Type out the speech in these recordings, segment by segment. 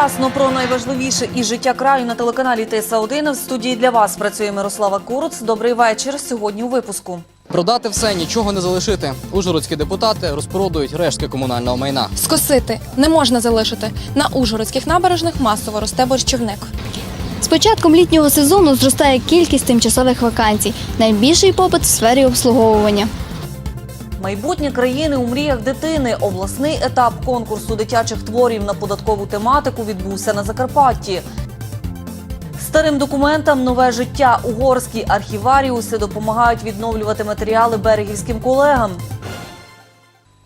Вчасно про найважливіше і життя краю на телеканалі ТСА 1 В студії для вас працює Мирослава Куруц. Добрий вечір. Сьогодні у випуску. Продати все, нічого не залишити. Ужгородські депутати розпродують рештки комунального майна. Скосити не можна залишити. На ужгородських набережних масово росте борщівник. З початком літнього сезону зростає кількість тимчасових вакансій. Найбільший попит в сфері обслуговування. Майбутнє країни у мріях дитини. Обласний етап конкурсу дитячих творів на податкову тематику відбувся на Закарпатті. Старим документам нове життя. Угорські архіваріуси допомагають відновлювати матеріали берегівським колегам.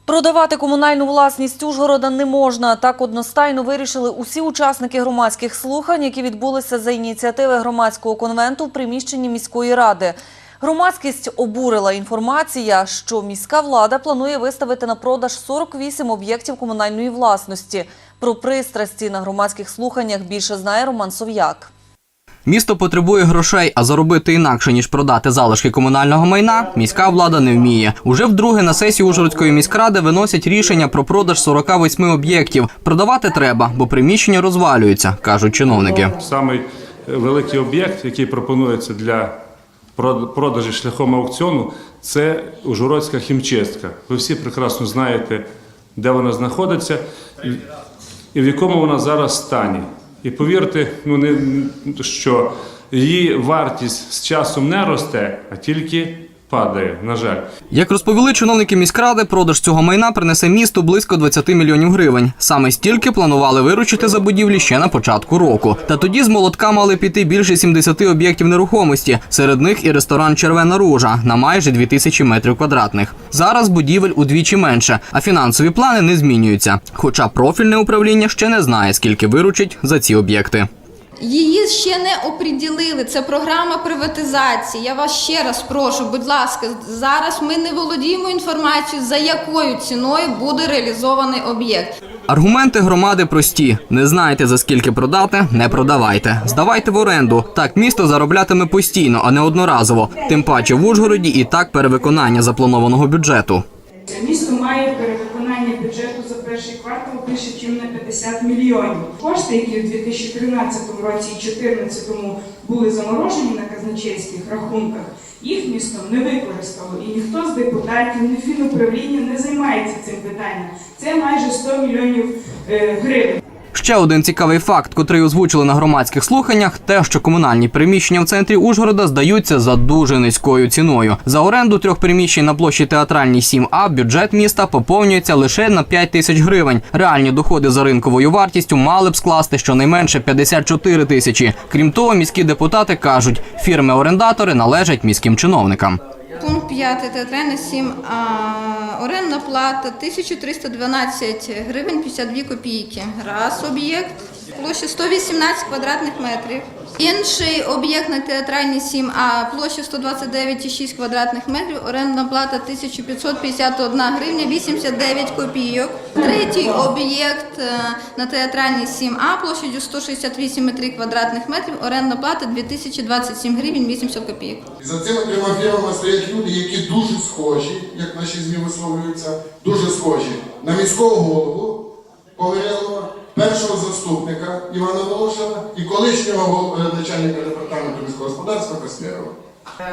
Продавати комунальну власність Ужгорода не можна. Так одностайно вирішили усі учасники громадських слухань, які відбулися за ініціативи громадського конвенту в приміщенні міської ради. Громадськість обурила інформація, що міська влада планує виставити на продаж 48 об'єктів комунальної власності. Про пристрасті на громадських слуханнях більше знає Роман Сов'як. Місто потребує грошей, а заробити інакше ніж продати залишки комунального майна. Міська влада не вміє. Уже вдруге на сесії Ужгородської міськради виносять рішення про продаж 48 об'єктів. Продавати треба, бо приміщення розвалюються, кажуть чиновники. Самий великий об'єкт, який пропонується для продажі шляхом аукціону, це Ужгородська хімчистка. Ви всі прекрасно знаєте, де вона знаходиться і- в якому вона зараз стані. І повірте, ну не що її вартість з часом не росте, а тільки падає. На жаль. Як розповіли чиновники міськради, продаж цього майна принесе місту близько 20 мільйонів гривень. Саме стільки планували виручити за будівлі ще на початку року. Та тоді з молотка мали піти більше 70 об'єктів нерухомості. Серед них і ресторан Червена ружа на майже 2000 метрів квадратних. Зараз будівель удвічі менше, а фінансові плани не змінюються. Хоча профільне управління ще не знає, скільки виручить за ці об'єкти. Її ще не оприділили. Це програма приватизації. Я вас ще раз прошу, будь ласка, зараз ми не володіємо інформацією, за якою ціною буде реалізований об'єкт. Аргументи громади прості: не знаєте за скільки продати, не продавайте. Здавайте в оренду. Так місто зароблятиме постійно, а не одноразово. Тим паче в Ужгороді і так перевиконання запланованого бюджету. Місто має перевиконання бюджету за перший квартал більше, ніж на 50 мільйонів. Кошти, які в 2013 році і 2014 були заморожені на казначейських рахунках, їх місто не використало. І ніхто з депутатів, ні фінуправління не займається цим питанням. Це майже 100 мільйонів е, гривень. Ще один цікавий факт, котрий озвучили на громадських слуханнях, те, що комунальні приміщення в центрі Ужгорода здаються за дуже низькою ціною. За оренду трьох приміщень на площі театральній 7А бюджет міста поповнюється лише на 5 тисяч гривень. Реальні доходи за ринковою вартістю мали б скласти щонайменше 54 тисячі. Крім того, міські депутати кажуть, фірми-орендатори належать міським чиновникам. Пункт 5, театральна 7, а, орендна плата 1312 гривень 52 копійки. Раз об'єкт, площа 118 квадратних метрів. Інший об'єкт на театральній 7, а площа 129,6 квадратних метрів, орендна плата 1551 гривня 89 копійок. Третій об'єкт е, на театральній 7А площадю 168,3 квадратних метрів, орендна плата 2027 гривень 80 копійок. За цими трьома фірмами стоять люди, які дуже схожі, як наші ЗМІ висловлюються, дуже схожі на міського голову Поверялова, першого заступника Івана Волошина і колишнього е, начальника департаменту міського господарства Костєрова.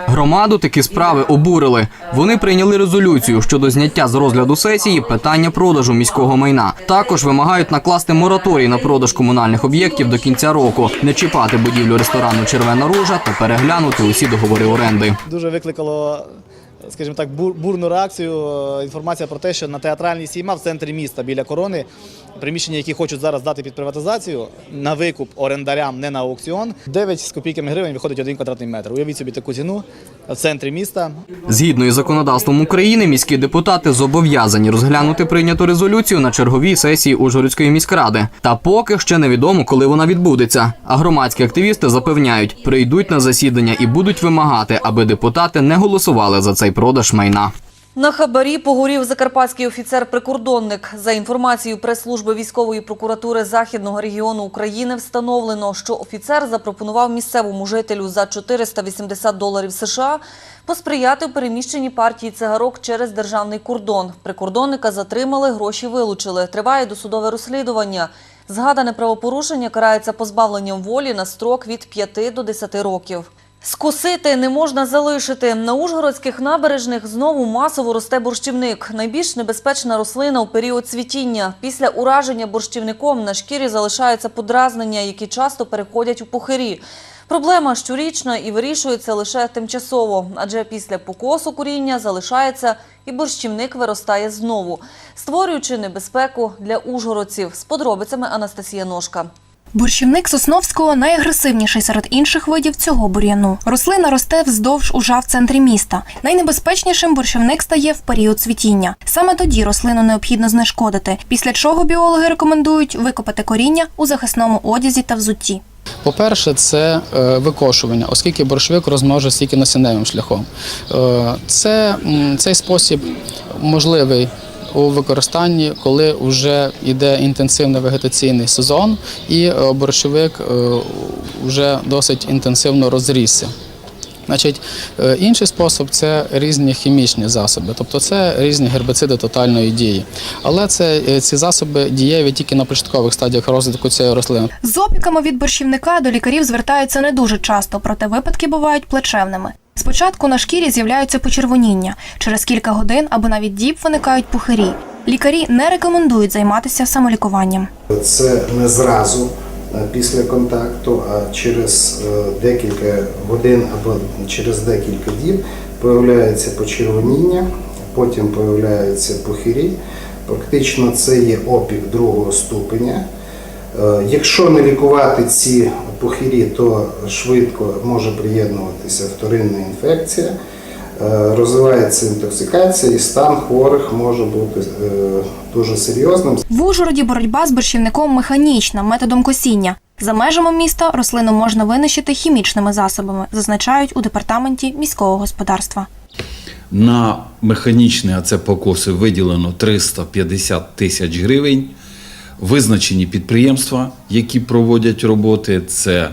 Громаду такі справи обурили. Вони прийняли резолюцію щодо зняття з розгляду сесії питання продажу міського майна. Також вимагають накласти мораторій на продаж комунальних об'єктів до кінця року, не чіпати будівлю ресторану Червена ружа та переглянути усі договори оренди. дуже викликало, скажімо так, бур- бурну реакцію. е, Інформація про те, що на театральній сійма в центрі міста біля корони приміщення, які хочуть зараз дати під приватизацію на викуп орендарям, не на аукціон. 9 з копійками гривень виходить один квадратний метр. Уявіть собі таку ціну в центрі міста. Згідно із законодавством України, міські депутати зобов'язані розглянути прийняту резолюцію на черговій сесії Ужгородської міськради. Та поки ще невідомо, коли вона відбудеться. А громадські активісти запевняють, прийдуть на засідання і будуть вимагати, аби депутати не голосували за цей продаж майна. На хабарі погорів закарпатський офіцер-прикордонник. За інформацією прес-служби військової прокуратури Західного регіону України встановлено, що офіцер запропонував місцевому жителю за 480 доларів США посприяти в переміщенні партії цигарок через державний кордон. Прикордонника затримали, гроші вилучили. Триває досудове розслідування. Згадане правопорушення карається позбавленням волі на строк від 5 до 10 років. Скосити не можна залишити. На ужгородських набережних знову масово росте борщівник. Найбільш небезпечна рослина у період цвітіння. Після ураження борщівником на шкірі залишаються подразнення, які часто переходять у пухирі. Проблема щорічна і вирішується лише тимчасово, адже після покосу коріння залишається і борщівник виростає знову, створюючи небезпеку для ужгородців. З подробицями Анастасія Ножка. Борщівник Сосновського найагресивніший серед інших видів цього бур'яну. Рослина росте вздовж ужа в центрі міста. Найнебезпечнішим борщівник стає в період цвітіння. Саме тоді рослину необхідно знешкодити, після чого біологи рекомендують викопати коріння у захисному одязі та взутті. По-перше, це е, викошування, оскільки борщовик розмножується тільки насінневим шляхом. Е, Це, цей спосіб можливий у використанні, коли вже йде інтенсивний вегетаційний сезон, і е, борщовик е, вже досить інтенсивно розрісся. Значить, е, інший спосіб це різні хімічні засоби, тобто це різні гербициди тотальної дії. Але це ці засоби дієві тільки на початкових стадіях розвитку цієї рослини. З опіками від борщівника до лікарів звертаються не дуже часто, проте випадки бувають плачевними. Спочатку на шкірі з'являються почервоніння. Через кілька годин або навіть діб виникають пухирі. Лікарі не рекомендують займатися самолікуванням. Це не зразу е, після контакту, а через е, декілька годин або через декілька діб появляється почервоніння, потім появляються пухирі. Практично це є опік другого ступеня. Е, Якщо не лікувати ці пухирі, то швидко може приєднуватися вторинна інфекція, е, розвивається інтоксикація і стан хворих може бути е, дуже серйозним. В Ужгороді боротьба з борщівником механічна методом косіння. За межами міста рослину можна винищити хімічними засобами, зазначають у департаменті міського господарства. На механічні, а це покоси, виділено 350 тисяч гривень. Визначені підприємства, які проводять роботи, це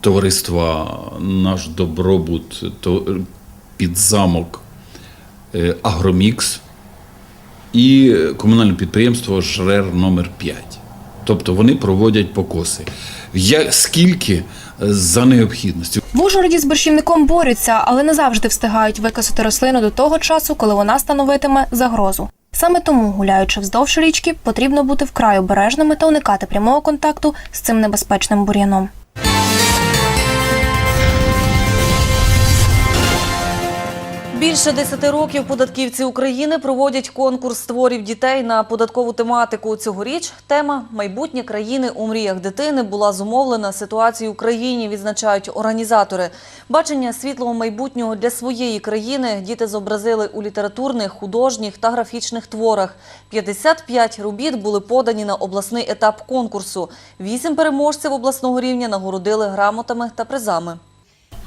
товариство Наш Добробут, то, підзамок е, Агромікс і комунальне підприємство Жрер номер 5 Тобто вони проводять покоси. Я, скільки е, за необхідністю? В з борщівником борються, але не завжди встигають викосити рослину до того часу, коли вона становитиме загрозу. Саме тому, гуляючи вздовж річки, потрібно бути вкрай обережними та уникати прямого контакту з цим небезпечним бур'яном. Більше 10 років податківці України проводять конкурс творів дітей на податкову тематику. Цьогоріч тема майбутнє країни у мріях дитини була зумовлена ситуацією в країні, відзначають організатори. Бачення світлого майбутнього для своєї країни діти зобразили у літературних, художніх та графічних творах. 55 робіт були подані на обласний етап конкурсу. Вісім переможців обласного рівня нагородили грамотами та призами.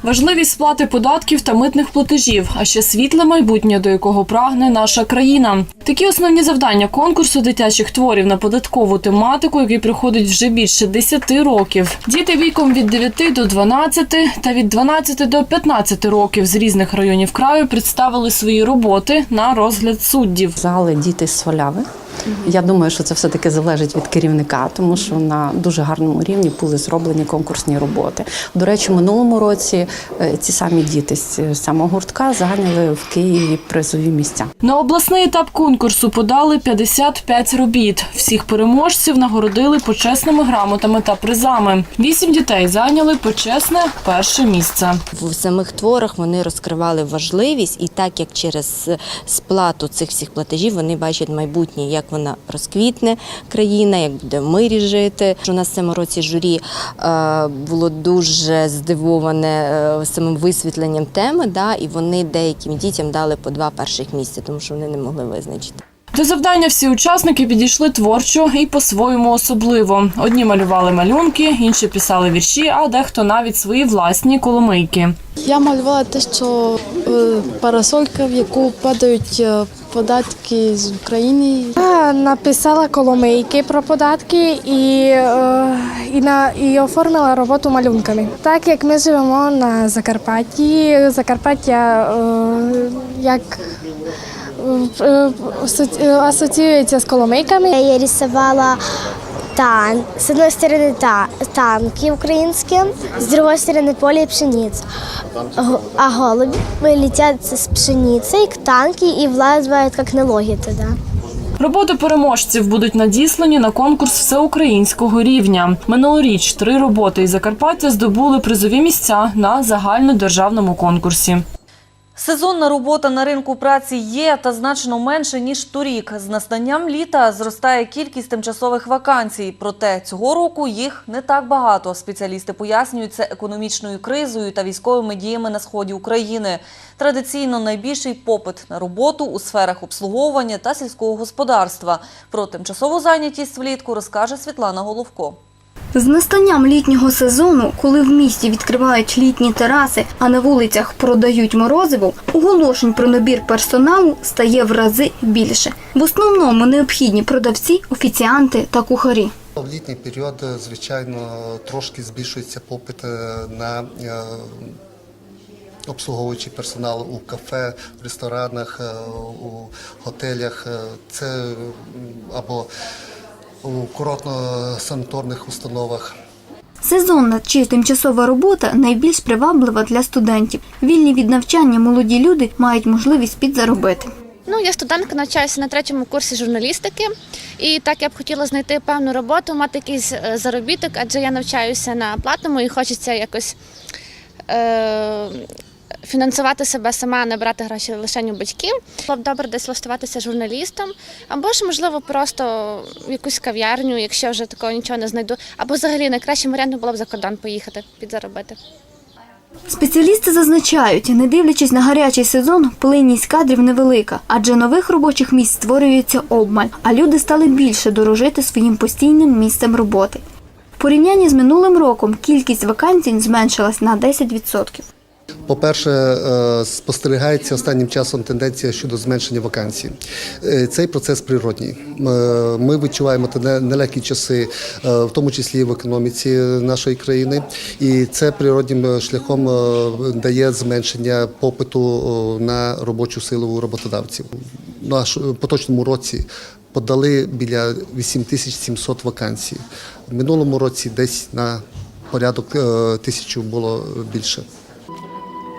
Важливість сплати податків та митних платежів, а ще світле майбутнє, до якого прагне наша країна. Такі основні завдання конкурсу дитячих творів на податкову тематику, який проходить вже більше 10 років. Діти віком від 9 до 12 та від 12 до 15 років з різних районів краю представили свої роботи на розгляд суддів. Зали діти з соляви. Я думаю, що це все-таки залежить від керівника, тому що на дуже гарному рівні були зроблені конкурсні роботи. До речі, минулому році е, ці самі діти з самого гуртка зайняли в Києві призові місця. На обласний етап конкурсу подали 55 робіт. Всіх переможців нагородили почесними грамотами та призами. Вісім дітей зайняли почесне перше місце. В самих творах вони розкривали важливість, і так як через сплату цих всіх платежів вони бачать майбутнє, як вона розквітне країна, як буде в мирі жити. У нас в цьому році журі е, було дуже здивоване е, самим висвітленням теми, і вони деяким дітям дали по два перших місця, тому що вони не могли визначити. До завдання всі учасники підійшли творчо і по-своєму особливо. Одні малювали малюнки, інші писали вірші, а дехто навіть свої власні коломийки. Я малювала те, що е, парасолька, в яку падають е, податки з України. Я написала коломийки про податки і, е, і, на, і оформила роботу малюнками. Так як ми живемо на Закарпатті, Закарпаття як е, асоці- асоціюється з коломийками. Я рисувала тан, с одной стороны та, танки украинские, с другой стороны поле и пшеница. Го- А голуби летят с пшеницей к танке и влазывают как налоги туда. Роботи переможців будуть надіслані на конкурс всеукраїнського рівня. Минулоріч три роботи із Закарпаття здобули призові місця на загальнодержавному конкурсі. Сезонна робота на ринку праці є та значно менше ніж торік. З настанням літа зростає кількість тимчасових вакансій. Проте цього року їх не так багато. Спеціалісти пояснюють це економічною кризою та військовими діями на сході України. Традиційно найбільший попит на роботу у сферах обслуговування та сільського господарства. Про тимчасову зайнятість влітку розкаже Світлана Головко. З настанням літнього сезону, коли в місті відкривають літні тераси, а на вулицях продають морозиво, оголошень про набір персоналу стає в рази більше. В основному необхідні продавці, офіціанти та кухарі. В літній період, е, звичайно, трошки збільшується попит е, на е, обслуговуючий персонал у кафе, ресторанах, у готелях. Це або у курортно-санаторних установах. Сезонна чи тимчасова робота найбільш приваблива для студентів. Вільні від навчання молоді люди мають можливість підзаробити. Ну, я студентка, навчаюся на третьому курсі журналістики, і так я б хотіла знайти певну роботу, мати якийсь е, заробіток, адже я навчаюся на платному і хочеться якось е- фінансувати себе сама, не брати гроші лише у батьків. Було б добре десь влаштуватися журналістом, або ж, можливо, просто в якусь кав'ярню, якщо вже такого нічого не знайду. Або взагалі найкращим варіантом було б за кордон поїхати, підзаробити. Спеціалісти зазначають, не дивлячись на гарячий сезон, плинність кадрів невелика, адже нових робочих місць створюється обмаль, а люди стали більше дорожити своїм постійним місцем роботи. В порівнянні з минулим роком кількість вакансій зменшилась на 10%. По-перше, е, спостерігається останнім часом тенденція щодо зменшення вакансій. Е, Цей процес природній. Е, Ми відчуваємо нелегкі часи, в тому числі і в економіці нашої країни, і це природнім шляхом дає зменшення попиту на робочу силу у роботодавців. Наш- поточному році подали біля 8700 вакансій. В минулому році десь на порядок тисячу було більше.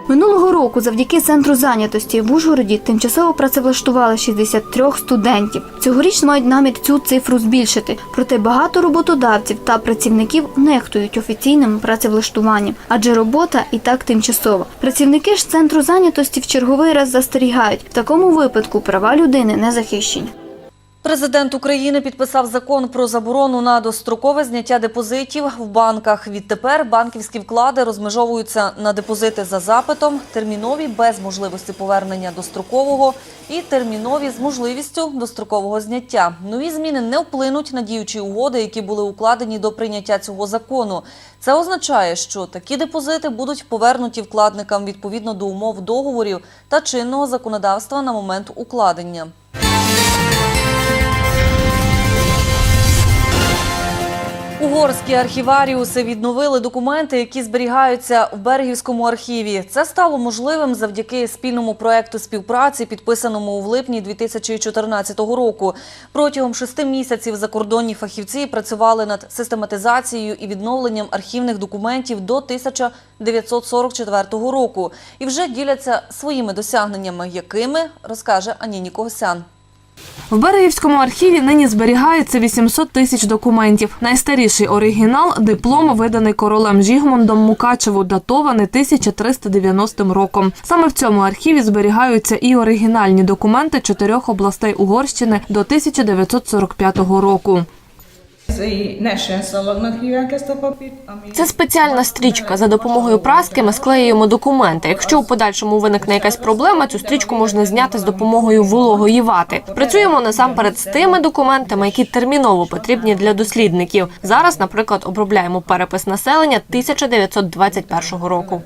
Минулого року завдяки центру зайнятості в Ужгороді тимчасово працевлаштували 63 студентів. Цьогоріч мають намір цю цифру збільшити. Проте багато роботодавців та працівників нехтують офіційним працевлаштуванням, адже робота і так тимчасова. Працівники ж центру зайнятості в черговий раз застерігають, в такому випадку права людини не захищені. Президент України підписав закон про заборону на дострокове зняття депозитів в банках. Відтепер банківські вклади розмежовуються на депозити за запитом, термінові без можливості повернення дострокового і термінові з можливістю дострокового зняття. Нові зміни не вплинуть на діючі угоди, які були укладені до прийняття цього закону. Це означає, що такі депозити будуть повернуті вкладникам відповідно до умов договорів та чинного законодавства на момент укладення. Угорські архіваріуси відновили документи, які зберігаються в Бергівському архіві. Це стало можливим завдяки спільному проекту співпраці, підписаному у липні 2014 року. Протягом шести місяців закордонні фахівці працювали над систематизацією і відновленням архівних документів до 1944 року і вже діляться своїми досягненнями, якими розкаже Аніні Когосян. В Берегівському архіві нині зберігається 800 тисяч документів. Найстаріший оригінал диплом, виданий королем Жігмундом Мукачеву, датований 1390 роком. Саме в цьому архіві зберігаються і оригінальні документи чотирьох областей Угорщини до 1945 року. Це спеціальна стрічка. За допомогою праски ми склеюємо документи. Якщо у подальшому виникне якась проблема, цю стрічку можна зняти з допомогою вологої вати. Працюємо насамперед з тими документами, які терміново потрібні для дослідників. Зараз, наприклад, обробляємо перепис населення 1921 року.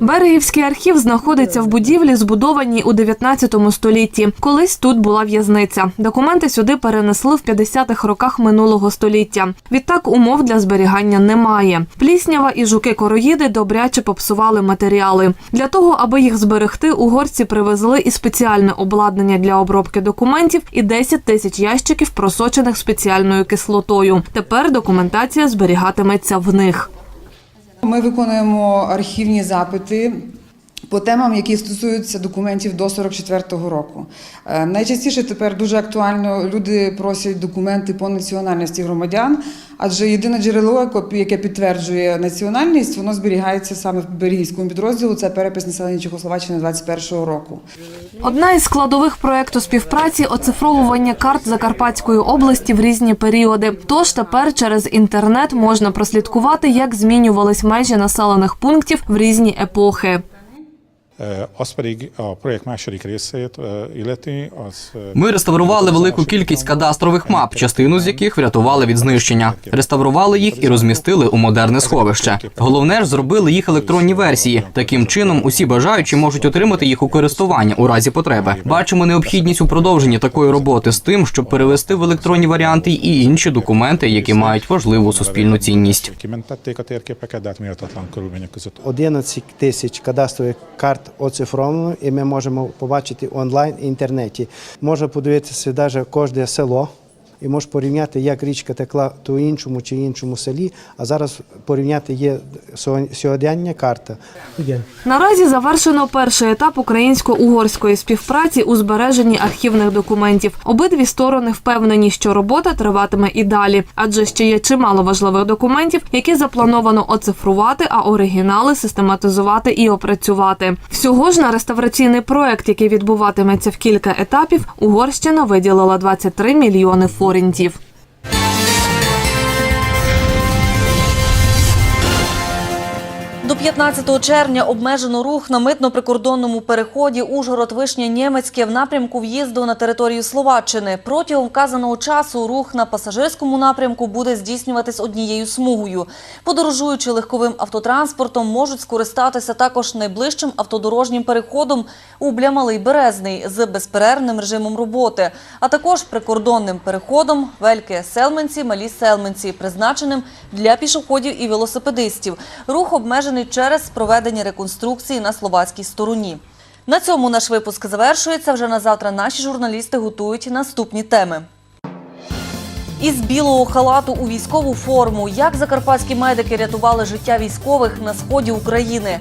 Берегівський архів знаходиться в будівлі, збудованій у 19 столітті. Колись тут була в'язниця. Документи сюди перенесли в 50-х роках минулого століття. Відтак умов для зберігання немає. Пліснява і жуки-короїди добряче попсували матеріали. Для того, аби їх зберегти, угорці привезли і спеціальне обладнання для обробки документів і 10 тисяч ящиків, просочених спеціальною кислотою. Тепер документація зберігатиметься в них. Ми виконуємо архівні запити по темам, які стосуються документів до 44-го року. Е, Найчастіше тепер дуже актуально люди просять документи по національності громадян, адже єдине джерело, яке- підтверджує національність, воно зберігається саме в Берегівському підрозділу. Це перепис населення Чехословаччини 21-го року. Одна із складових проекту співпраці оцифровування карт Закарпатської області в різні періоди. Тож тепер через інтернет можна прослідкувати, як змінювались межі населених пунктів в різні епохи. Az pedig a projekt második részét illeti, az... Ми реставрували велику кількість кадастрових мап, частину з яких врятували від знищення. Реставрували їх і розмістили у модерне сховище. Головне ж зробили їх електронні версії. Таким чином, усі бажаючі можуть отримати їх у користування у разі потреби. Бачимо необхідність у продовженні такої роботи з тим, щоб перевести в електронні варіанти і інші документи, які мають важливу суспільну цінність. Kimentették a térképeket, de hát méltatlan körülmények között 11 тисяч кадастрових карт оцифровано, і ми можемо побачити онлайн в інтернеті. Можна подивитися навіть кожне село. І можеш порівняти, як річка текла то іншому чи іншому селі, а зараз порівняти є сьогодення карта. Наразі завершено перший етап українсько-угорської співпраці у збереженні архівних документів. Обидві сторони впевнені, що робота триватиме і далі, адже ще є чимало важливих документів, які заплановано оцифрувати, а оригінали систематизувати і опрацювати. Всього ж на реставраційний проект, який відбуватиметься в кілька етапів, Угорщина виділила 23 мільйони форінтів. До 15 червня обмежено рух на митно-прикордонному переході Ужгород-Вишня-Нємецьке в напрямку в'їзду на територію Словаччини. Протягом вказаного часу рух на пасажирському напрямку буде здійснюватись однією смугою. Подорожуючи легковим автотранспортом, можуть скористатися також найближчим автодорожнім переходом Убля-Малий Березний з безперервним режимом роботи, а також прикордонним переходом Вельки-Селменці, Малі Селменці, призначеним для пішоходів і велосипедистів. Рух обмежений через проведення реконструкції на словацькій стороні. На цьому наш випуск завершується. Вже на завтра наші журналісти готують наступні теми. Із білого халату у військову форму. Як закарпатські медики рятували життя військових на сході України.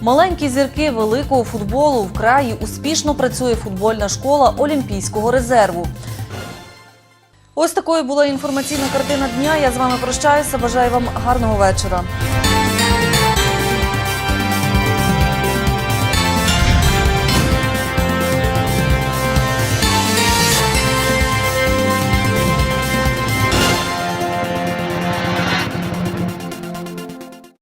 Маленькі зірки великого футболу в краї успішно працює футбольна школа Олімпійського резерву. Ось такою була інформаційна картина дня. Я з вами прощаюся. Бажаю вам гарного вечора.